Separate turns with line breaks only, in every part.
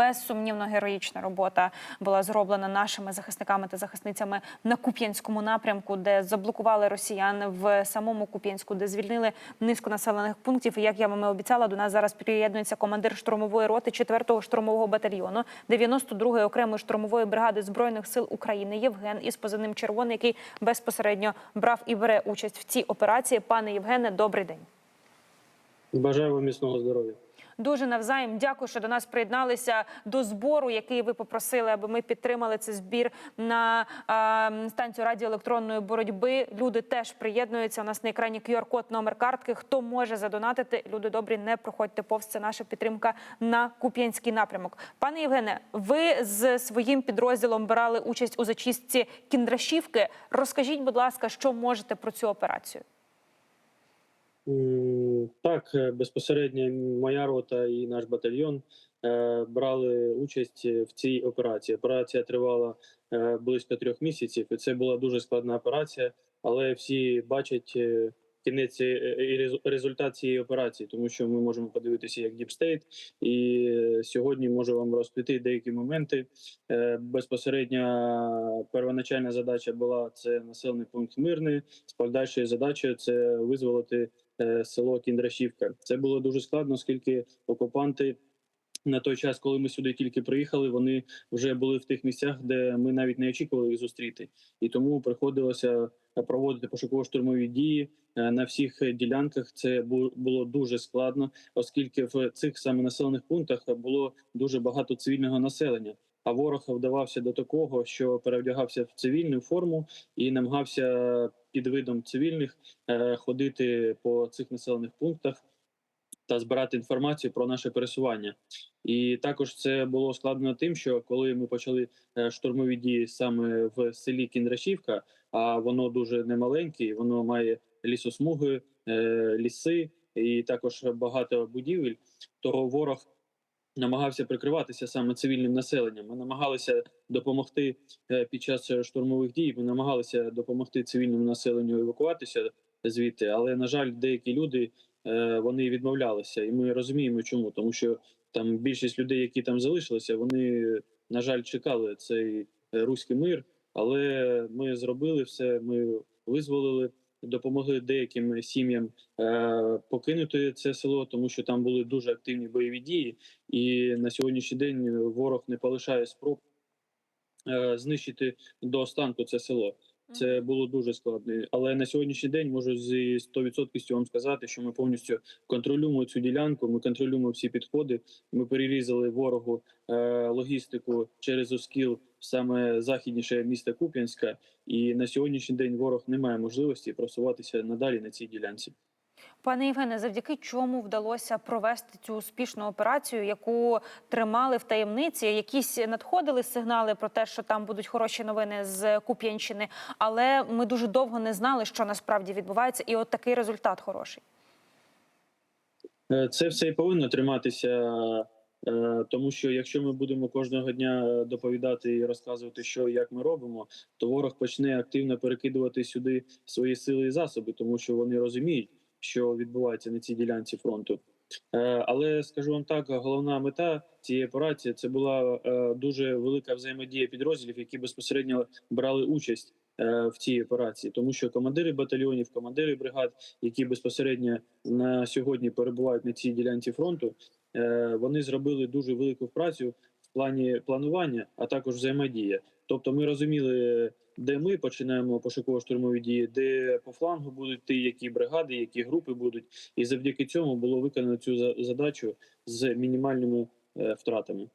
Безсумнівно героїчна робота була зроблена нашими захисниками та захисницями на Куп'янському напрямку, де заблокували росіян в самому Куп'янську, де звільнили низку населених пунктів. І як я вам і обіцяла, до нас зараз приєднується командир штурмової роти 4-го штурмового батальйону 92-ї окремої штурмової бригади збройних сил України Євген із позивним червоний, який безпосередньо брав і бере участь в цій операції. Пане Євгене, добрий день.
Бажаю вам міцного здоров'я.
Дуже навзаєм дякую, що до нас приєдналися до збору, який ви попросили, аби ми підтримали цей збір на е, станцію радіоелектронної боротьби. Люди теж приєднуються. У нас на екрані QR-код, номер картки. Хто може задонатити? Люди добрі, не проходьте повз. Це наша підтримка на Куп'янський напрямок. Пане Євгене, ви з своїм підрозділом брали участь у зачистці Кіндрашівки. Розкажіть, будь ласка, що можете про цю операцію?
Так, е, безпосередньо моя рота і наш батальйон е, брали участь в цій операції. Операція тривала е, близько трьох місяців, і це була дуже складна операція. Але всі бачать кінець е, і резу- результат цієї операції, тому що ми можемо подивитися як State. І е, сьогодні можу вам розповісти деякі моменти. Е, Безпосередня первоначальна задача була це населений пункт мирний. З подальшою задачею це визволити е, село Кіндрашівка. Це було дуже складно, оскільки окупанти на той час, коли ми сюди тільки приїхали, вони вже були в тих місцях, де ми навіть не очікували їх зустріти, і тому приходилося проводити пошуково-штурмові дії е, на всіх ділянках. Це було дуже складно, оскільки в цих саме населених пунктах було дуже багато цивільного населення. А ворог вдавався до такого, що перевдягався в цивільну форму і намагався під видом цивільних е, ходити по цих населених пунктах та збирати інформацію про наше пересування. І також це було складно тим, що коли ми почали е, штурмові дії саме в селі Кіндрашівка, а воно дуже немаленьке, воно має лісосмуги, е, ліси і також багато будівель, то ворог намагався прикриватися саме цивільним населенням. Ми намагалися допомогти е, під час штурмових дій. Ми намагалися допомогти цивільному населенню евакуватися звідти, але на жаль, деякі люди вони відмовлялися, і ми розуміємо, чому тому, що там більшість людей, які там залишилися, вони на жаль чекали цей е, руський мир. Але ми зробили все. Ми визволили, допомогли деяким сім'ям е, покинути це село, тому що там були дуже активні бойові дії, і на сьогоднішній день ворог не полишає спроб е, знищити до останку це село. Це було дуже складно, але на сьогоднішній день можу зі 100% вам сказати, що ми повністю контролюємо цю ділянку. Ми контролюємо всі підходи. Ми перерізали ворогу е, логістику через Оскіл саме західніше міста Куп'янська. І на сьогоднішній день ворог не має можливості просуватися надалі на цій ділянці.
Пане Євгене, завдяки чому вдалося провести цю успішну операцію, яку тримали в таємниці? Якісь надходили сигнали про те, що там будуть хороші новини з Куп'янщини, але ми дуже довго не знали, що насправді відбувається, і от такий результат хороший.
Е, Це все і повинно триматися, е, тому що якщо ми будемо кожного дня доповідати і розказувати, що і як ми робимо, то ворог почне активно перекидувати сюди свої сили і засоби, тому що вони розуміють, що відбувається на цій ділянці фронту. Е, Але скажу вам так, головна мета цієї операції це була е, дуже велика взаємодія підрозділів, які безпосередньо брали участь е, в цій операції, тому що командири батальйонів, командири бригад, які безпосередньо на сьогодні перебувають на цій ділянці фронту, вони зробили дуже велику працю в плані планування, а також взаємодія. Тобто, ми розуміли, де ми починаємо пошуково-штурмові дії, де по флангу будуть ті, які бригади, які групи будуть, і завдяки цьому було виконано цю за- задачу з мінімальними е, втратами.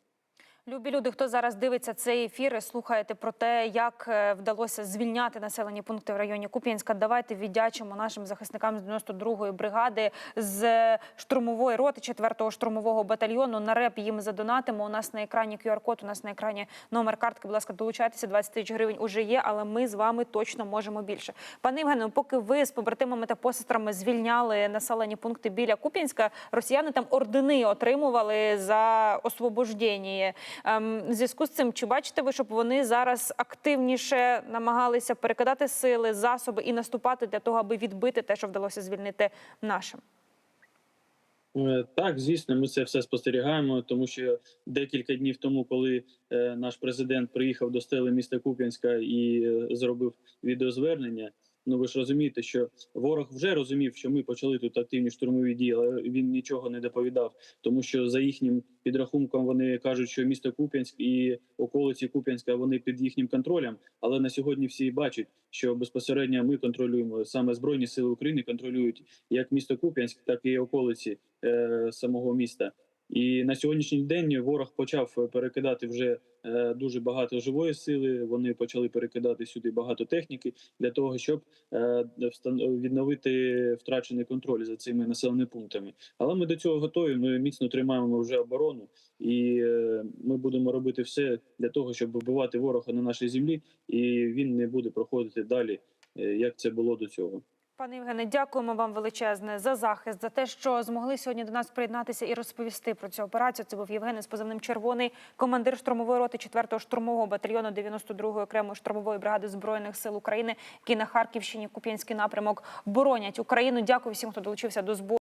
Любі люди, хто зараз дивиться цей ефір, слухаєте про те, як е, вдалося звільняти населені пункти в районі Куп'янська. Давайте віддячимо нашим захисникам з 92-ї бригади з штурмової роти 4-го штурмового батальйону. На реп їм задонатимо. У нас на екрані QR-код, у нас на екрані номер картки. Будь ласка, долучайтеся. 20 тисяч гривень уже є, але ми з вами точно можемо більше. Пане Євгене, поки ви з побратимами та посестрами звільняли населені пункти біля Куп'янська, росіяни там ордени отримували за освобождення в зв'язку з цим, чи бачите ви, щоб вони зараз активніше намагалися перекидати сили, засоби і наступати для того, аби відбити те, що вдалося звільнити нашим?
Е, Так, звісно, ми це все спостерігаємо, тому що декілька днів тому, коли е, наш президент приїхав до стели міста Куп'янська і е, зробив відеозвернення. Ну ви ж розумієте, що ворог вже розумів, що ми почали тут активні штурмові дії, але він нічого не доповідав, тому що за їхнім підрахунком вони кажуть, що місто Куп'янськ і околиці Куп'янська вони під їхнім контролем. Але на сьогодні всі бачать, що безпосередньо ми контролюємо саме збройні сили України контролюють як місто Куп'янськ, так і околиці е, самого міста. І на сьогоднішній день ворог почав перекидати вже дуже багато живої сили. Вони почали перекидати сюди багато техніки для того, щоб е, відновити втрачений контроль за цими населеними пунктами. Але ми до цього готові. Ми міцно тримаємо вже оборону, і е, ми будемо робити все для того, щоб вбивати ворога на нашій землі, і він не буде проходити далі, е, як це було до цього.
Пане Євгене, дякуємо вам величезне за захист, за те, що змогли сьогодні до нас приєднатися і розповісти про цю операцію. Це був Євген з позивним Червоний, командир штурмової роти 4-го штурмового батальйону 92-ї окремої штурмової бригади збройних сил України, які на Харківщині Куп'янський напрямок боронять Україну. Дякую всім, хто долучився до збору.